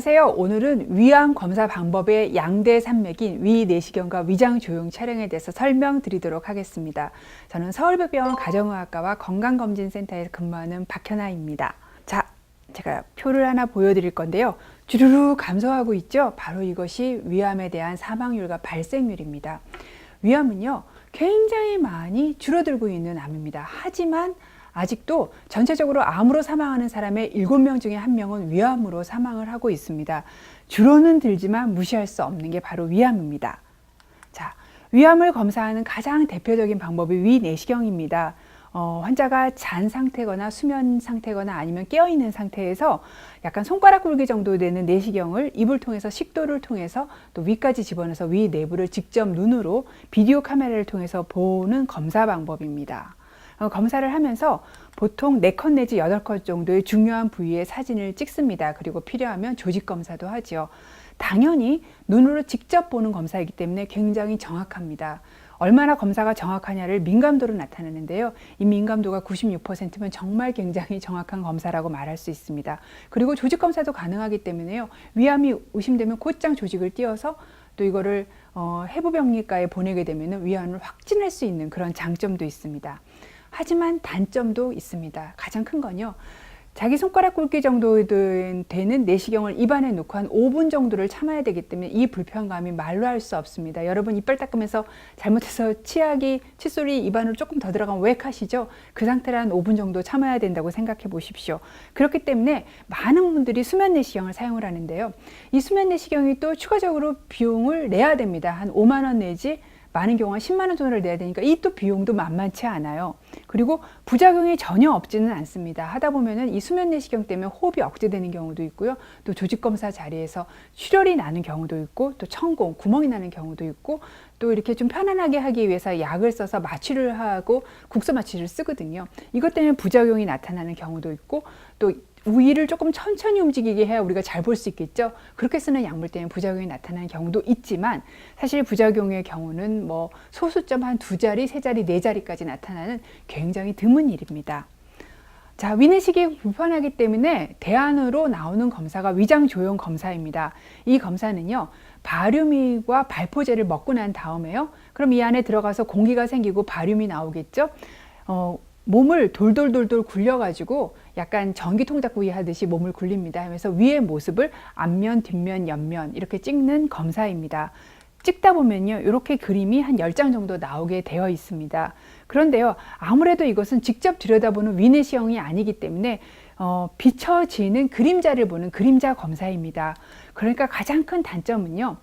안녕하세요. 오늘은 위암 검사 방법의 양대 산맥인 위내시경과 위장 조용 촬영에 대해서 설명드리도록 하겠습니다. 저는 서울백병원 가정의학과와 건강검진센터에서 근무하는 박현아입니다. 자, 제가 표를 하나 보여드릴 건데요. 주르르 감소하고 있죠. 바로 이것이 위암에 대한 사망률과 발생률입니다. 위암은요, 굉장히 많이 줄어들고 있는 암입니다. 하지만 아직도 전체적으로 암으로 사망하는 사람의 7명 중에 1명은 위암으로 사망을 하고 있습니다. 주로는 들지만 무시할 수 없는 게 바로 위암입니다. 자, 위암을 검사하는 가장 대표적인 방법이 위내시경입니다. 어, 환자가 잔 상태거나 수면 상태거나 아니면 깨어 있는 상태에서 약간 손가락 굵기 정도 되는 내시경을 입을 통해서 식도를 통해서 또 위까지 집어넣어서 위 내부를 직접 눈으로 비디오 카메라를 통해서 보는 검사 방법입니다. 어, 검사를 하면서 보통 4컷 내지 8컷 정도의 중요한 부위의 사진을 찍습니다. 그리고 필요하면 조직 검사도 하지요. 당연히 눈으로 직접 보는 검사이기 때문에 굉장히 정확합니다. 얼마나 검사가 정확하냐를 민감도로 나타내는데요. 이 민감도가 96%면 정말 굉장히 정확한 검사라고 말할 수 있습니다. 그리고 조직 검사도 가능하기 때문에요. 위암이 의심되면 곧장 조직을 띄어서 또 이거를 어, 해부병리과에 보내게 되면 위암을 확진할 수 있는 그런 장점도 있습니다. 하지만 단점도 있습니다. 가장 큰 건요. 자기 손가락 굵기 정도 되는 내시경을 입안에 놓고 한 5분 정도를 참아야 되기 때문에 이 불편감이 말로 할 수 없습니다. 여러분 이빨 닦으면서 잘못해서 치약이 칫솔이 입안으로 조금 더 들어가면 왜 하시죠? 그 상태로 한 5분 정도 참아야 된다고 생각해 보십시오. 그렇기 때문에 많은 분들이 수면 내시경을 사용을 하는데요. 이 수면 내시경이 또 추가적으로 비용을 내야 됩니다. 한 5만 원 내지 많은 경우 한 10만 원 정도를 내야 되니까 이 또 비용도 만만치 않아요. 그리고 부작용이 전혀 없지는 않습니다. 하다 보면은 이 수면 내시경 때문에 호흡이 억제되는 경우도 있고요. 또 조직 검사 자리에서 출혈이 나는 경우도 있고 또 천공 구멍이 나는 경우도 있고 또 이렇게 좀 편안하게 하기 위해서 약을 써서 마취를 하고 국소 마취를 쓰거든요. 이것 때문에 부작용이 나타나는 경우도 있고 또 위를 조금 천천히 움직이게 해야 우리가 잘 볼 수 있겠죠. 그렇게 쓰는 약물 때문에 부작용이 나타나는 경우도 있지만 사실 부작용의 경우는 뭐 소수점 한 두 자리, 세 자리, 네 자리까지 나타나는 굉장히 드문 일입니다. 자, 위내식이 불편하기 때문에 대안으로 나오는 검사가 위장 조용 검사입니다. 이 검사는요, 바륨과 발포제를 먹고 난 다음에요. 그럼 이 안에 들어가서 공기가 생기고 바륨이 나오겠죠. 어, 몸을 돌돌돌돌 굴려가지고 약간 전기통닭구이 하듯이 몸을 굴립니다. 하면서 위의 모습을 앞면, 뒷면, 옆면 이렇게 찍는 검사입니다. 찍다 보면요, 이렇게 그림이 한 10장 정도 나오게 되어 있습니다. 그런데요, 아무래도 이것은 직접 들여다보는 위내시형이 아니기 때문에 어, 비춰지는 그림자를 보는 그림자 검사입니다. 그러니까 가장 큰 단점은요,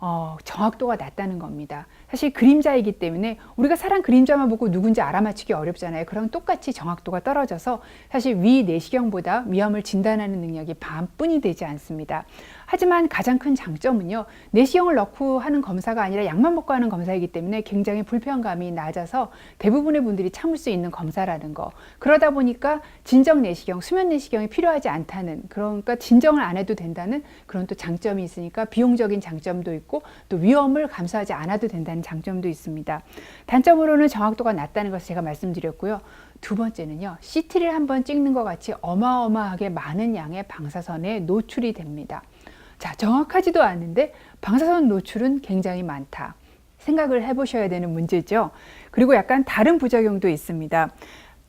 어, 정확도가 낮다는 겁니다. 사실 그림자이기 때문에 우리가 사람 그림자만 보고 누군지 알아맞히기 어렵잖아요. 그럼 똑같이 정확도가 떨어져서 사실 위 내시경보다 위험을 진단하는 능력이 반뿐이 되지 않습니다. 하지만 가장 큰 장점은요. 내시경을 넣고 하는 검사가 아니라 약만 먹고 하는 검사이기 때문에 굉장히 불편감이 낮아서 대부분의 분들이 참을 수 있는 검사라는 거. 그러다 보니까 진정 내시경, 수면 내시경이 필요하지 않다는 그러니까 진정을 안 해도 된다는 그런 또 장점이 있으니까 비용적인 장점도 있고 또 위험을 감수하지 않아도 된다 는 장점도 있습니다. 단점으로는 정확도가 낮다는 것을 제가 말씀드렸고요. 두 번째는요, CT를 한번 찍는 것 같이 어마어마하게 많은 양의 방사선에 노출이 됩니다. 자, 정확하지도 않은데 방사선 노출은 굉장히 많다. 생각을 해보셔야 되는 문제죠. 그리고 약간 다른 부작용도 있습니다.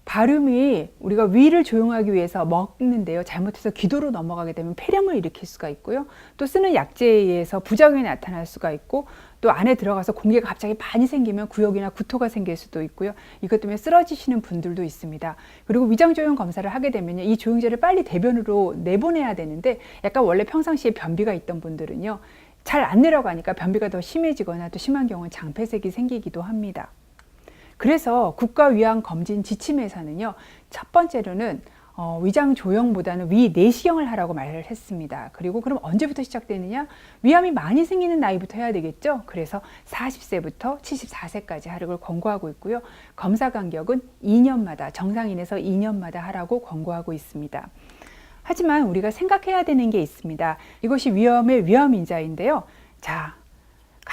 발음이 우리가 위를 조용하기 위해서 먹는데요. 잘못해서 기도로 넘어가게 되면 폐렴을 일으킬 수가 있고요. 또 쓰는 약제에 의해서 부작용이 나타날 수가 있고 또 안에 들어가서 공기가 갑자기 많이 생기면 구역이나 구토가 생길 수도 있고요. 이것 때문에 쓰러지시는 분들도 있습니다. 그리고 위장 조용 검사를 하게 되면 이 조용제를 빨리 대변으로 내보내야 되는데 약간 원래 평상시에 변비가 있던 분들은요. 잘 안 내려가니까 변비가 더 심해지거나 또 심한 경우는 장폐색이 생기기도 합니다. 그래서 국가위안검진 지침에서는요, 첫 번째로는 어, 위장 조형보다는 위 내시경을 하라고 말을 했습니다. 그리고 그럼 언제부터 시작되느냐? 위암이 많이 생기는 나이부터 해야 되겠죠? 그래서 40세부터 74세까지 하라고 권고하고 있고요. 검사 간격은 2년마다, 정상인에서 2년마다 하라고 권고하고 있습니다. 하지만 우리가 생각해야 되는 게 있습니다. 이것이 위험의 위험 인자인데요. 자,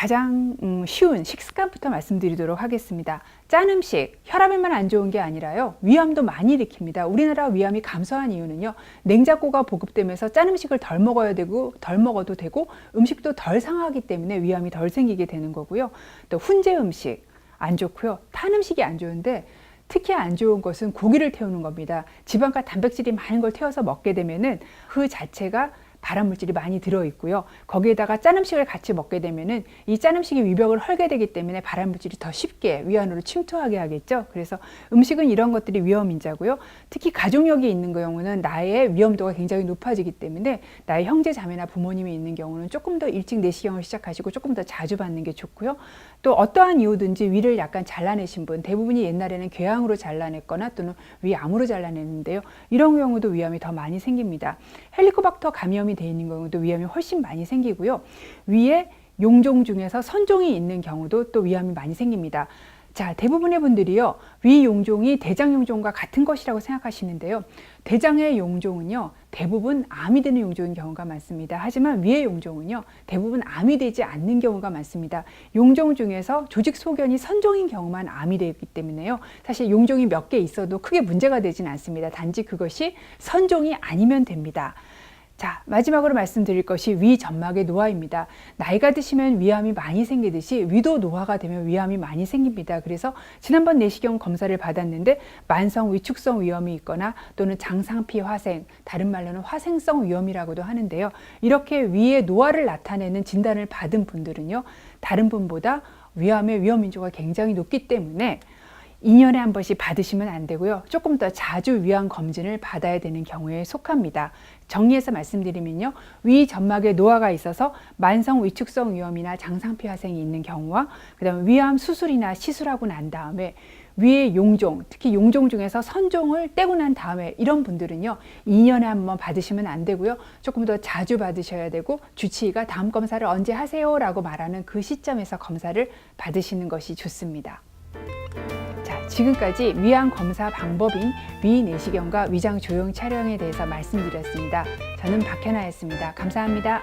가장 음, 쉬운 식습관부터 말씀드리도록 하겠습니다. 짠 음식, 혈압에만 안 좋은 게 아니라요. 위암도 많이 일으킵니다. 우리나라 위암이 감소한 이유는요. 냉장고가 보급되면서 짠 음식을 덜 먹어야 되고 덜 먹어도 되고 음식도 덜 상하기 때문에 위암이 덜 생기게 되는 거고요. 또 훈제 음식 안 좋고요. 탄 음식이 안 좋은데 특히 안 좋은 것은 고기를 태우는 겁니다. 지방과 단백질이 많은 걸 태워서 먹게 되면은 그 자체가 발암물질이 많이 들어 있고요. 거기에다가 짠 음식을 같이 먹게 되면은 이짠 음식이 위벽을 헐게 되기 때문에 발암물질이 더 쉽게 위 안으로 침투하게 하겠죠. 그래서 음식은 이런 것들이 위험 인자고요. 특히 가족력이 있는 경우는 나의 위험도가 굉장히 높아지기 때문에 나의 형제 자매나 부모님이 있는 경우는 조금 더 일찍 내시경을 시작하시고 조금 더 자주 받는 게 좋고요. 또 어떠한 이유든지 위를 약간 잘라내신 분 대부분이 옛날에는 궤양으로 잘라냈거나 또는 위암으로 잘라냈는데요. 이런 경우도 위암이 더 많이 생깁니다. 헬리코박터 감염이 돼 있는 경우도 위암이 훨씬 많이 생기고요. 위에 용종 중에서 선종이 있는 경우도 또 위암이 많이 생깁니다. 자, 대부분의 분들이요, 위 용종이 대장 용종과 같은 것이라고 생각하시는데요. 대장의 용종은요, 대부분 암이 되는 용종인 경우가 많습니다. 하지만 위의 용종은요, 대부분 암이 되지 않는 경우가 많습니다. 용종 중에서 조직 소견이 선종인 경우만 암이 되기 때문에요. 사실 용종이 몇 개 있어도 크게 문제가 되진 않습니다. 단지 그것이 선종이 아니면 됩니다. 자, 마지막으로 말씀드릴 것이 위 점막의 노화입니다. 나이가 드시면 위암이 많이 생기듯이 위도 노화가 되면 위암이 많이 생깁니다. 그래서 지난번 내시경 검사를 받았는데 만성 위축성 위염이 있거나 또는 장상피 화생, 다른 말로는 화생성 위염이라고도 하는데요. 이렇게 위의 노화를 나타내는 진단을 받은 분들은요. 다른 분보다 위암의 위험 인조가 굉장히 높기 때문에 2년에 한 번씩 받으시면 안 되고요. 조금 더 자주 위암 검진을 받아야 되는 경우에 속합니다. 정리해서 말씀드리면요. 위 점막에 노화가 있어서 만성 위축성 위염이나 장상피 화생이 있는 경우와 그다음에 위암 수술이나 시술하고 난 다음에 위의 용종, 특히 용종 중에서 선종을 떼고 난 다음에 이런 분들은요, 2년에 한 번 받으시면 안 되고요. 조금 더 자주 받으셔야 되고, 주치의가 다음 검사를 언제 하세요? 라고 말하는 그 시점에서 검사를 받으시는 것이 좋습니다. 자, 지금까지 위암 검사 방법인 위 내시경과 위장 조형 촬영에 대해서 말씀드렸습니다. 저는 박현아였습니다. 감사합니다.